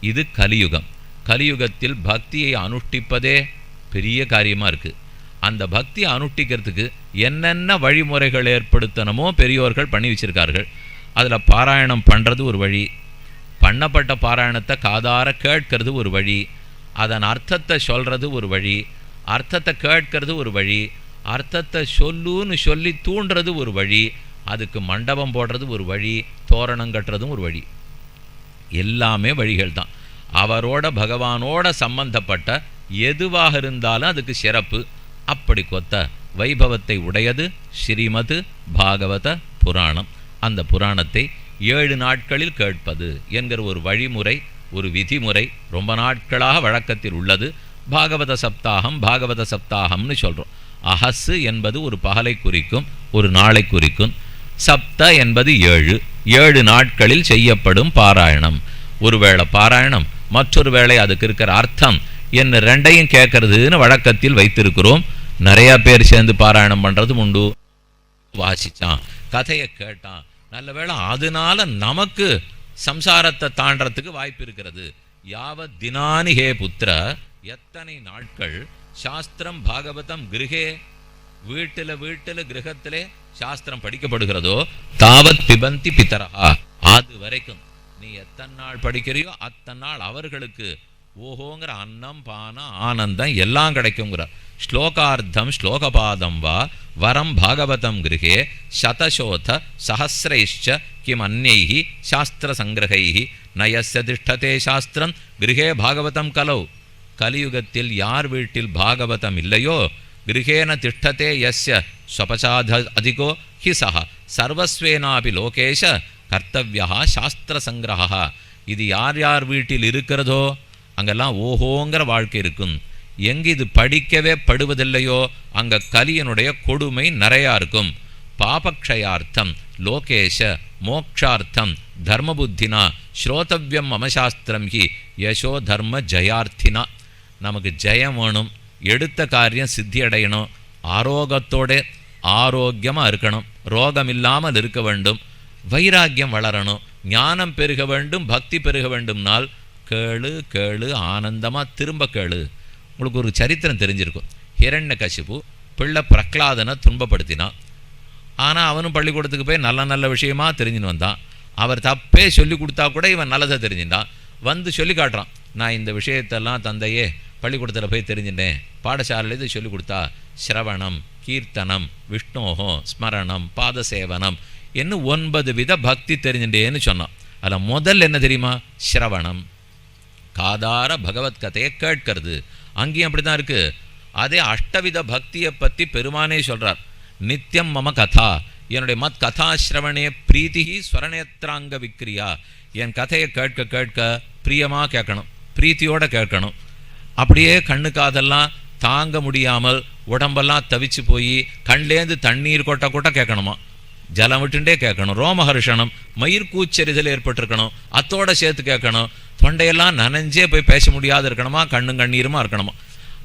இது கலியுகம். கலியுகத்தில் பக்தியை அனுஷ்டிப்பதே பெரிய காரியமாக இருக்குது அந்த பக்தியை அனுஷ்டிக்கிறதுக்கு என்னென்ன வழிமுறைகள் ஏற்படுத்தணுமோ பெரியோர்கள் பண்ணி வச்சிருக்கார்கள். அதில் பாராயணம் பண்ணுறது ஒரு வழி. பண்ணப்பட்ட பாராயணத்தை காதார கேட்கறது ஒரு வழி. அதன் அர்த்தத்தை சொல்கிறது ஒரு வழி. அர்த்தத்தை கேட்கறது ஒரு வழி. அர்த்தத்தை சொல்லுன்னு சொல்லி தூண்டுறது ஒரு வழி. அதுக்கு மண்டபம் போடுறது ஒரு வழி. தோரணம் கட்டுறதும் ஒரு வழி. எல்லாமே வழிகள் தான் அவரோட பகவானோட சம்பந்தப்பட்ட எதுவாக இருந்தாலும் அதுக்கு சிறப்பு. அப்படி கொத்த வைபவத்தை உடையது ஸ்ரீமது பாகவத புராணம். அந்த புராணத்தை ஏழு நாட்களில் கேட்பது என்கிற ஒரு வழிமுறை ஒரு விதிமுறை ரொம்ப நாட்களாக வழக்கத்தில் உள்ளது. பாகவத சப்தாகம் பாகவத சப்தாகம்னு சொல்கிறோம் அஹசு என்பது ஒரு பகலை குறிக்கும் ஒரு நாளை குறிக்கும். சப்த என்பது ஏழு. ஏழு நாட்களில் செய்யப்படும் பாராயணம். ஒருவேளை பாராயணம் மற்றொரு வேளை அதுக்கு இருக்கிற அர்த்தம் என்ன ரெண்டையும் கேட்கறதுன்னு வழக்கத்தில் வைத்திருக்கிறோம். நிறைய பேர் சேர்ந்து பாராயணம் பண்ணுறதும் உண்டு. வாசிச்சான் கதையை கேட்டான். நல்ல வேளை அதனால நமக்கு சம்சாரத்தை தாண்டறதுக்கு வாய்ப்பு இருக்கிறது. யாவத் தினானி ஹே புத்திர எத்தனை நாட்கள் சாஸ்திரம் பாகவதம் கிரகே வீட்டில் வீட்டில் கிரகத்திலே சாஸ்திரம் படிக்கப்படுகிறதோ தாவத் பிபந்தி பித்தரகா அது வரைக்கும். நீ எத்தனை நாள் படிக்கிறியோ அத்தனை நாள் அவர்களுக்கு ஓஹோங்கிற அன்னம் பானம் ஆனந்தம் எல்லாம் கிடைக்குங்கிறார் ஸ்லோகார்த்தம் ஸ்லோகபாதம் வா வரம் பாகவதம் கிருகே சதசோத சஹசிரைஷ்ச கிம் அந்நைஹி சாஸ்திர சங்கிரகைஹி நயஸ்ய திஷ்டதே சாஸ்திரம் கிருகே பாகவதம் கலௌ. கலியுகத்தில் யார் வீட்டில் பாகவதம் இல்லையோ கிருஹேன திஷ்டதே யஸ்ய ஸ்வபசாத அதிகோ ஹி சஹ சர்வஸ்வேனாபி லோகேஷ கர்த்தவியா சாஸ்திர சங்கிரகா இது யார் யார் வீட்டில் இருக்கிறதோ அங்கெல்லாம் ஓஹோங்கிற வாழ்க்கை இருக்கும். எங்கு இது படிக்கவே படுவதில்லையோ அங்கே கலியனுடைய கொடுமை நிறையா இருக்கும். பாபக்ஷயார்த்தம் லோகேஷ மோக்ஷார்த்தம் தர்மபுத்தினா ஸ்ரோதவ்யம் மம சாஸ்திரம் ஹி யசோ தர்ம ஜயார்த்தினா. நமக்கு ஜெயம் வேணும். எடுத்த காரியம் சித்தி அடையணும் ஆரோகத்தோட ஆரோக்கியமாக இருக்கணும். ரோகம் இல்லாமல் இருக்க வேண்டும். வைராக்கியம் வளரணும். ஞானம் பெருக வேண்டும். பக்தி பெருக வேண்டும்னால் கேளு கேளு ஆனந்தமாக திரும்ப கேளு. உங்களுக்கு ஒரு சரித்திரம் தெரிஞ்சிருக்கும். ஹிரண்ய கசிப்பு பிள்ளை பிரகலாதனை துன்பப்படுத்தினான் ஆனால் அவனும் பள்ளிக்கூடத்துக்கு போய் நல்ல நல்ல விஷயமா தெரிஞ்சுன்னு வந்தான். அவர் தப்பே சொல்லி கொடுத்தா கூட இவன் நல்லதாக தெரிஞ்சுட்டான். வந்து சொல்லி காட்டுறான். நான் இந்த விஷயத்தெல்லாம் தந்தையே பள்ளிக்கூடத்தில் போய் தெரிஞ்சுட்டேன். பாடசாலையில் இது சொல்லிக் கொடுத்தா சிரவணம் கீர்த்தனம் விஷ்ணோகம் ஸ்மரணம் பாதசேவனம் என்ன ஒன்பது வித பக்தி தெரிஞ்சுட்டேன்னு சொன்னான். அதில் முதல் என்ன தெரியுமா? சிரவணம். காதார பகவத் கதையை கேட்கறது. அங்கேயும் அப்படி தான் இருக்குது அதே அஷ்டவித பக்தியை பற்றி பெருமானே சொல்கிறார் நித்தியம் மம கதா. என்னுடைய மத் கதாசிரவணே பிரீத்தி ஸ்வரணேத்திராங்க விக்ரியா. என் கதையை கேட்க கேட்க பிரியமாக கேட்கணும். பிரீத்தியோடு கேட்கணும். அப்படியே கண்ணு காதெல்லாம் தாங்க முடியாமல் உடம்பெல்லாம் தவிச்சு போய் கண்லேருந்து தண்ணீர் கொட்ட கொட்ட கேட்கணுமா? ஜலம் விட்டுண்டே கேட்கணும். ரோமஹர்ஷனம் மயிர்கூச்செறிதல் ஏற்பட்டிருக்கணும். அத்தோட சேர்த்து கேட்கணும். தொண்டையெல்லாம் நனைஞ்சே போய் பேச முடியாது இருக்கணுமா? கண்ணும் கண்ணீருமா இருக்கணுமா?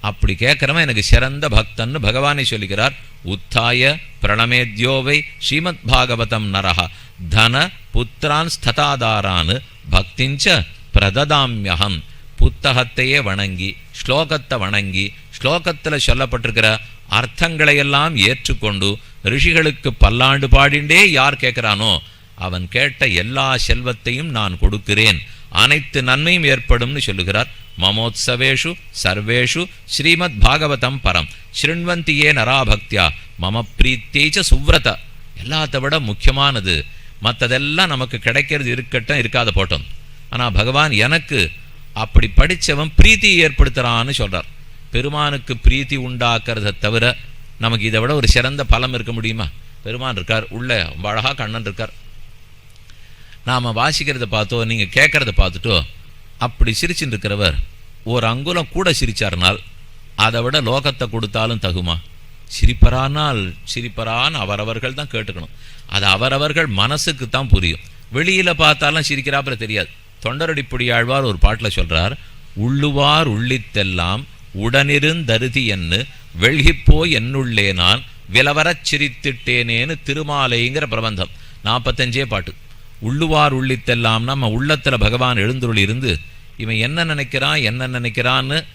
அப்படி கேட்குறவன் எனக்கு சிறந்த பக்தன்னு பகவானை சொல்லுகிறார் உத்தாய பிரணமேத்யோவை ஸ்ரீமத் பாகவதம் நரஹா. தன புத்திரான் ஸ்ததாதாரான் பக்திஞ்ச பிரததாமியகம் புத்தகத்தையே வணங்கி ஸ்லோகத்தை வணங்கி ஸ்லோகத்தில் சொல்லப்பட்டிருக்கிற அர்த்தங்களையெல்லாம் ஏற்றுக்கொண்டு ரிஷிகளுக்கு பல்லாண்டு பாடிண்டே யார் கேட்கிறானோ அவன் கேட்ட எல்லா செல்வத்தையும் நான் கொடுக்கிறேன். அனைத்து நன்மையும் ஏற்படும்னு சொல்லுகிறார். மமோத்சவேஷு சர்வேஷு ஸ்ரீமத் பாகவதம் பரம். ஸ்ருண்வந்தியே நராபக்தியா மம பிரீத்தேச்ச சுவ்ரத. எல்லாத்த விட முக்கியமானது. மற்றதெல்லாம் நமக்கு கிடைக்கிறது இருக்கட்டும் இருக்காத போட்டோம். ஆனால் பகவான் எனக்கு அப்படி படித்தவன் பிரீத்தி ஏற்படுத்துகிறான்னு சொல்கிறார் பெருமானுக்கு பிரீத்தி உண்டாக்குறத தவிர நமக்கு இதை விட ஒரு சிறந்த பலம் இருக்க முடியுமா? பெருமான் இருக்கார் உள்ளே ரொம்ப அழகா கண்ணன் இருக்கார். நாம் வாசிக்கிறத பார்த்தோ நீங்கள் கேட்குறத பார்த்துட்டோ அப்படி சிரிச்சுட்டு இருக்கிறவர் ஒரு அங்குலம் கூட சிரிச்சார்னால் அதை விட லோகத்தை கொடுத்தாலும் தகுமா? சிரிப்பரானால் சிரிப்பரான்னு அவரவர்கள் தான் கேட்டுக்கணும். அது அவரவர்கள் மனசுக்கு தான் புரியும். வெளியில் பார்த்தாலும் சிரிக்கிறாப்புல தெரியாது. தொண்டரடிப்புடி ஆழ்வார் ஒரு பாட்டில் சொல்கிறார் உள்ளுவார் உள்ளித்தெல்லாம் உடனிருந்தருதி என்று வெள்கிப்போய் என்னுள்ளே நான் விலவரச் சிரித்திட்டேனேன்னு திருமாலைங்கிற பிரபந்தம். நாற்பத்தஞ்சே பாட்டு. உள்ளுவார் உள்ளித்தெல்லாம் நம்ம உள்ளத்துல பகவான் எழுந்துருள் இருந்து இவன் என்ன நினைக்கிறான் என்ன நினைக்கிறான்னு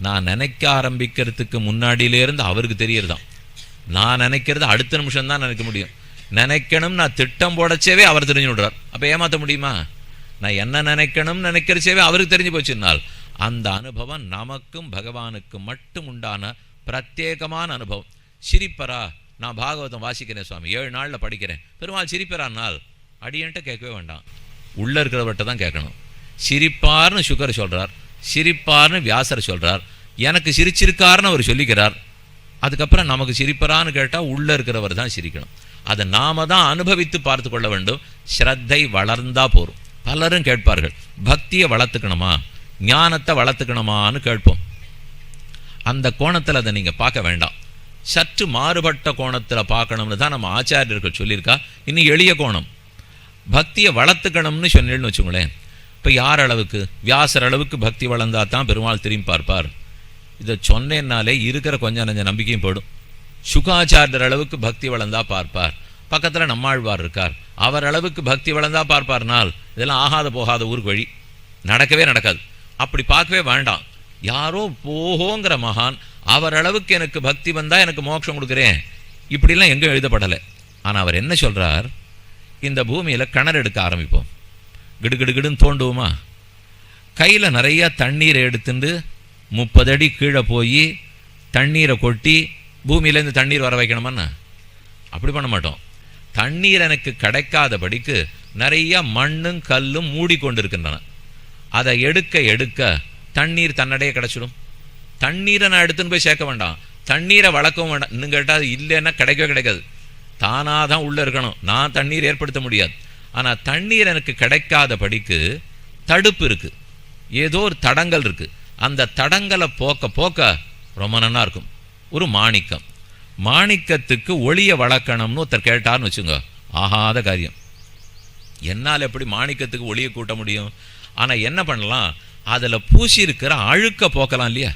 நான் நினைக்க ஆரம்பிக்கிறதுக்கு முன்னாடியிலேருந்து அவருக்கு தெரியறதான் நான் நினைக்கிறது அடுத்த நிமிஷம்தான் நினைக்க முடியும். நினைக்கணும் நான் திட்டம் போடச்சேவே அவர் தெரிஞ்சு விடுறார். அப்போ ஏமாற்ற முடியுமா? நான் என்ன நினைக்கணும் நினைக்கிறச்சேவே அவருக்கு தெரிஞ்சு போச்சுன்னால் அந்த அனுபவம் நமக்கும் பகவானுக்கும் மட்டும் உண்டான பிரத்யேகமான அனுபவம். சிரிப்பரா நான் பாகவதம் வாசிக்கிறேன் சுவாமி. ஏழு நாளில் படிக்கிறேன். பெருமாள் சிரிப்பரானால் அடியன்ட்ட கேட்கவே வேண்டாம். உள்ளே இருக்கிறவர்கிட்ட தான் கேட்கணும். சிரிப்பார்னு சுகர் சொல்கிறார் சிரிப்பார்னு வியாசர் சொல்கிறார் எனக்கு சிரிச்சிருக்காருன்னு அவர் சொல்லிக்கிறார். அதுக்கப்புறம் நமக்கு சிரிப்பரான்னு கேட்டால் உள்ளே இருக்கிறவர் தான் சிரிக்கணும். அதை நாம தான் அனுபவித்து பார்த்து கொள்ள வேண்டும். ஸ்ரத்தை வளர்ந்தால் போரும். பலரும் கேட்பார்கள் பக்தியை வளர்த்துக்கணுமா? ஞானத்தை வளர்த்துக்கணுமான்னு கேட்போம். அந்த கோணத்தில் அதை நீங்கள் பார்க்க வேண்டாம். சற்று மாறுபட்ட கோணத்தில் பார்க்கணும்னு தான் நம்ம ஆச்சாரியர்கள் சொல்லியிருக்கா. இன்னும் எளிய கோணம். பக்தியை வளர்த்துக்கணும்னு சொன்னேன்னு வச்சுங்களேன் இப்போ யார் அளவுக்கு? வியாசர் அளவுக்கு பக்தி வளர்ந்தா தான் பெருமாள் திரும்பி பார்ப்பார். இதை சொன்னேன்னாலே இருக்கிற கொஞ்சம் நஞ்ச நம்பிக்கையும் போடும் சுகாச்சாரியர் அளவுக்கு பக்தி வளர்ந்தா பார்ப்பார். பக்கத்தில் நம்மாழ்வார் இருக்கார். அவர் அளவுக்கு பக்தி வளர்ந்தா பார்ப்பார்னால் இதெல்லாம் ஆகாத போகாத ஊருக்கு வழி. நடக்கவே நடக்காது. அப்படி பார்க்கவே வேண்டாம். யாரோ போகோங்கிற மகான் அவர் அளவுக்கு எனக்கு பக்தி வந்தால் எனக்கு மோட்சம் கொடுக்குறேன். இப்படிலாம் எங்கே எழுதப்படலை. ஆனால் அவர் என்ன சொல்கிறார் இந்த பூமியில் கிணறு எடுக்க ஆரம்பிப்போம். கிடுகிடுகிடுன்னு தோண்டுவோமா? கையில் நிறையா தண்ணீரை எடுத்துட்டு முப்பது அடி கீழே போய் தண்ணீரை கொட்டி பூமியிலேருந்து தண்ணீர் வர வைக்கணுமாண்ணா? அப்படி பண்ண மாட்டோம். தண்ணீர் எனக்கு கிடைக்காதபடிக்கு நிறைய மண்ணும் கல்லும் மூடிக்கொண்டிருக்கின்றன. அதை எடுக்க எடுக்க தண்ணீர் தன்னடையே கிடச்சிடும். தண்ணீரை நான் எடுத்துன்னு போய் சேர்க்க வேண்டாம். தண்ணீரை வளர்க்கவும் வேண்டாம். இன்னும் கேட்டால் அது இல்லைன்னா கிடைக்கவே கிடைக்காது. தானாக தான் உள்ளே இருக்கணும். நான் தண்ணீர் ஏற்படுத்த முடியாது. ஆனால் தண்ணீர் எனக்கு கிடைக்காதபடிக்கு தடுப்பு இருக்குது ஏதோ ஒரு தடங்கல் இருக்குது அந்த தடங்களை போக்க போக்க ரொம்ப நன்னா இருக்கும். ஒரு மாணிக்கம். மாணிக்கத்துக்கு ஒளியை வளர்க்கணும்னு ஒருத்தர் கேட்டார்னு வச்சுங்க. ஆகாத காரியம். என்னால் எப்படி மாணிக்கத்துக்கு ஒளியை கூட்ட முடியும்? ஆனால் என்ன பண்ணலாம்? அதில் பூசி இருக்கிற அழுக்க போக்கலாம் இல்லையா?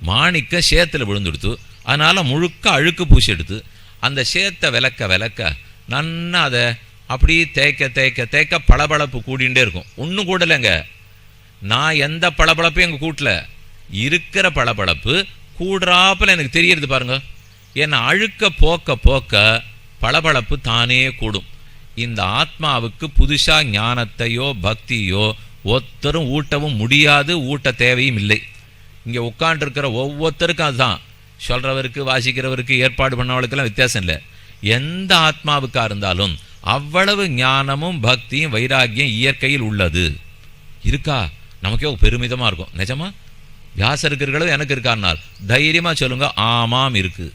மாணிக்க சேத்தில் விழுந்துடுத்து அதனால் முழுக்க அழுக்கு பூசி எடுத்து அந்த சேத்தை விளக்க விளக்க நன்னா அதை அப்படி தேய்க்க தேய்க்க தேய்க்க பளபளப்பு கூடிகிட்டே இருக்கும். ஒன்றும் கூடலைங்க. நான் எந்த பளபளப்பையும் எங்கள் கூட்டல? இருக்கிற பளபளப்பு கூடுறாப்பில் எனக்கு தெரியறது பாருங்கள் ஏன்னா அழுக்க போக்க போக்க பளபளப்பு தானே கூடும். இந்த ஆத்மாவுக்கு புதுசாக ஞானத்தையோ பக்தியோ ஒருத்தரும் ஊட்டவும் முடியாது ஊட்ட தேவையும் இல்லை. இங்கே உட்காண்டிருக்கிற ஒவ்வொருத்தருக்கும் அதுதான். சொல்கிறவருக்கு வாசிக்கிறவருக்கு ஏற்பாடு பண்ணவளுக்கெல்லாம் வித்தியாசம் இல்லை. எந்த ஆத்மாவுக்காக இருந்தாலும் அவ்வளவு ஞானமும் பக்தியும் வைராக்கியம் இயற்கையில் உள்ளது. இருக்கா? நமக்கே பெருமிதமாக இருக்கும். நிஜமா? வியாசருக்கு இருக்கிறது எனக்கு இருக்காருனால் தைரியமாக சொல்லுங்கள் ஆமாம் இருக்குது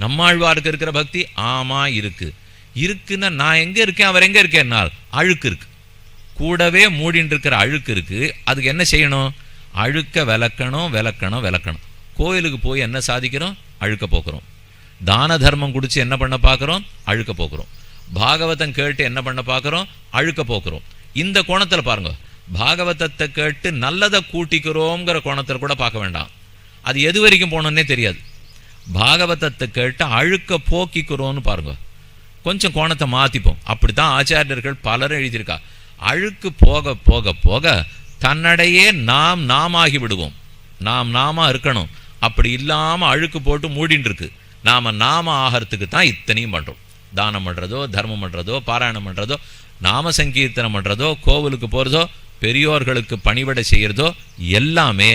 நம்மாழ்வாருக்கு இருக்கிற பக்தி ஆமா இருக்கு. இருக்குன்னா நான் எங்க இருக்கேன் அவர் எங்க இருக்கேன்னால் அழுக்கு இருக்கு. கூடவே மூடின்னு இருக்கிற அழுக்கு இருக்கு. அதுக்கு என்ன செய்யணும்? அழுக்க விளக்கணும் விளக்கணும் விளக்கணும். கோயிலுக்கு போய் என்ன சாதிக்கிறோம்? அழுக்க போக்குறோம். தான தர்மம் குடிச்சு என்ன பண்ண பார்க்குறோம் அழுக்க போக்குறோம். பாகவதம் கேட்டு என்ன பண்ண பார்க்குறோம் அழுக்க போக்குறோம். இந்த கோணத்தில் பாருங்க. பாகவதத்தை கேட்டு நல்லதை கூட்டிக்கிறோங்கிற கோணத்தில் கூட பார்க்க வேண்டாம். அது எது வரைக்கும் போகணுன்னே தெரியாது. பாகவதத்தை கேட்டு அழுக்க போக்கிக்கிறோன்னு பாருங்க. கொஞ்சம் கோணத்தை மாற்றிப்போம் அப்படி தான் ஆச்சாரியர்கள் பலரும் எழுதியிருக்கா. அழுக்கு போக போக போக தன்னடையே நாம் நாமாகி விடுவோம். நாம் நாம இருக்கணும். அப்படி இல்லாமல் அழுக்கு போட்டு மூடின்னு இருக்கு நாம நாம ஆகிறதுக்கு தான் இத்தனையும் பண்ணுறோம் தானம் பண்ணுறதோ தர்மம் பண்ணுறதோ பாராயணம் பண்ணுறதோ நாம சங்கீர்த்தனம் பண்ணுறதோ கோவிலுக்கு போகிறதோ பெரியோர்களுக்கு பணிவிடை செய்கிறதோ எல்லாமே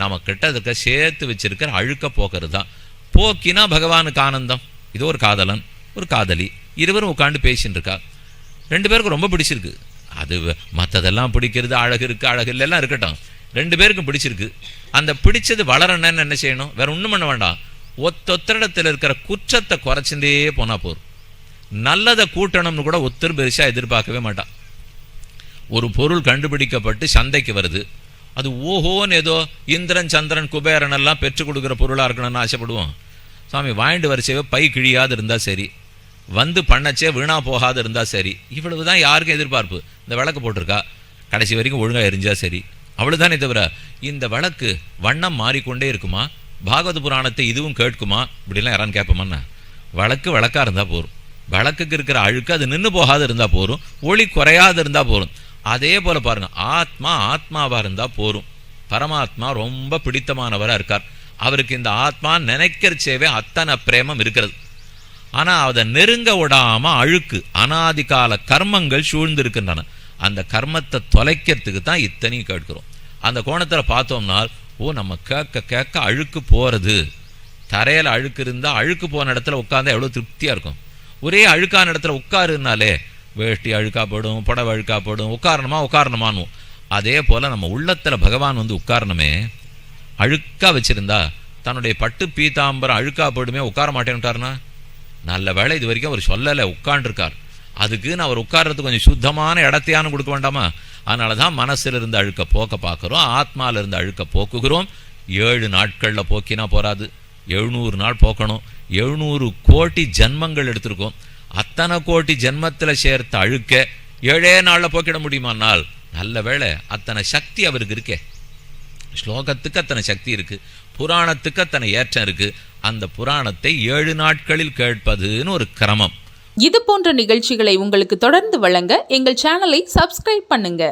நம்ம கிட்ட இருக்க சேர்த்து வச்சிருக்கிற அழுக்க போக்குறது தான். போக்கினா பகவானுக்கு ஆனந்தம். இது ஒரு காதலன் ஒரு காதலி. இருவரும் உட்காந்து பேசின்னு இருக்கா ரெண்டு பேருக்கும் ரொம்ப பிடிச்சிருக்கு. அது மற்றதெல்லாம் பிடிக்கிறது அழகு இருக்குது அழகு இல்லைலாம் இருக்கட்டும். ரெண்டு பேருக்கும் பிடிச்சிருக்கு. அந்த பிடிச்சது வளரணும்னு என்ன செய்யணும்? வேற ஒன்றும் பண்ண வேண்டாம். ஒத்தொத்தரிடத்தில் இருக்கிற குற்றத்தை குறைச்சுட்டே போனால் போதும். நல்லதை கூட்டணும்னு கூட ஒத்தர் பெருசாக எதிர்பார்க்கவே மாட்டான். ஒரு பொருள் கண்டுபிடிக்கப்பட்டு சந்தைக்கு வருது. அது ஓஹோன்னு ஏதோ இந்திரன் சந்திரன் குபேரன் எல்லாம் பெற்றுக் கொடுக்குற பொருளாக இருக்கணும்னு ஆசைப்படுவோம். சுவாமி வாங்கிட்டு வரிசையோ பை கிழியாது இருந்தால் சரி. வந்து பண்ணச்சே வீணா போகாது இருந்தால் சரி. இவ்வளவு தான் யாருக்கும் எதிர்பார்ப்பு. இந்த விளக்கு போட்டிருக்கா? கடைசி வரைக்கும் ஒழுங்காக எரிஞ்சா சரி. அவ்வளோதானே தவிர இந்த விளக்கு வண்ணம் மாறிக்கொண்டே இருக்குமா? பாகவத புராணத்தை இதுவும் கேட்குமா? இப்படிலாம் யாரான்னு கேட்போமாண்ணா? விளக்கு விளக்கா இருந்தால் போதும் வழக்குக்கு இருக்கிற அழுக்கு அது நின்று போகாது இருந்தால் போதும் ஒளி குறையாது இருந்தால் போதும் அதே போல் பாருங்கள் ஆத்மா ஆத்மாவாக இருந்தால் போரும். பரமாத்மா ரொம்ப பிடித்தமானவராக இருக்கார். அவருக்கு இந்த ஆத்மா நினைக்கிறச்சேவே அத்தனை பிரேமம் இருக்கிறது. ஆனால் அதை நெருங்க விடாமல் அழுக்கு அனாதிகால கர்மங்கள் சூழ்ந்திருக்கின்றன. அந்த கர்மத்தை தொலைக்கிறதுக்கு தான் இத்தனையும் கேட்கிறோம். அந்த கோணத்தில் பார்த்தோம்னா ஓ நம்ம கேட்க கேட்க அழுக்கு போகிறது தரையில் அழுக்கு இருந்தால் அழுக்கு போன இடத்துல உட்காந்தா எவ்வளோ திருப்தியாக இருக்கும். ஒரே அழுக்கான இடத்துல உட்காருனாலே வேஷ்டி அழுக்கா போடும் புடவை அழுக்கா போடும் உட்காரணுமா உட்காரணுமான்னு. அதே போல் நம்ம உள்ளத்தில் பகவான் வந்து உட்காரணுமே அழுக்காக வச்சுருந்தா தன்னுடைய பட்டு பீதாம்பரம் அழுக்கா போடுமே உட்கார மாட்டேன்னுட்டாருனா நல்ல வேளை இது வரைக்கும் அவர் சொல்லலை உட்காண்டிருக்கார் அதுக்குன்னு அவர் உட்கார்றதுக்கு கொஞ்சம் சுத்தமான இடத்தையானு கொடுக்க வேண்டாமா? அதனால தான் மனசில் இருந்து அழுக்க போக்க பார்க்குறோம் ஆத்மால இருந்து அழுக்க போக்குகிறோம். ஏழு நாட்களில் போக்கினா போராது எழுநூறு நாள் போக்கணும். எழுநூறு கோடி ஜென்மங்கள் எடுத்திருக்கோம். அத்தனை கோடி ஜென்மத்தில் சேர்த்த அழுக்க ஏழே நாளில் போக்கிட முடியுமானால் நல்ல வேளை அத்தனை சக்தி அவருக்கு இருக்கே. ஸ்லோகத்துக்கு அத்தனை சக்தி இருக்குது புராணத்துக்கு அத்தனை ஏற்றம் இருக்குது அந்த புராணத்தை ஏழு நாட்களில் கேட்பதுன்னு ஒரு கிரமம். இது போன்ற நிகழ்ச்சிகளை உங்களுக்கு தொடர்ந்து வழங்க எங்கள் சேனலை சப்ஸ்கிரைப் பண்ணுங்க.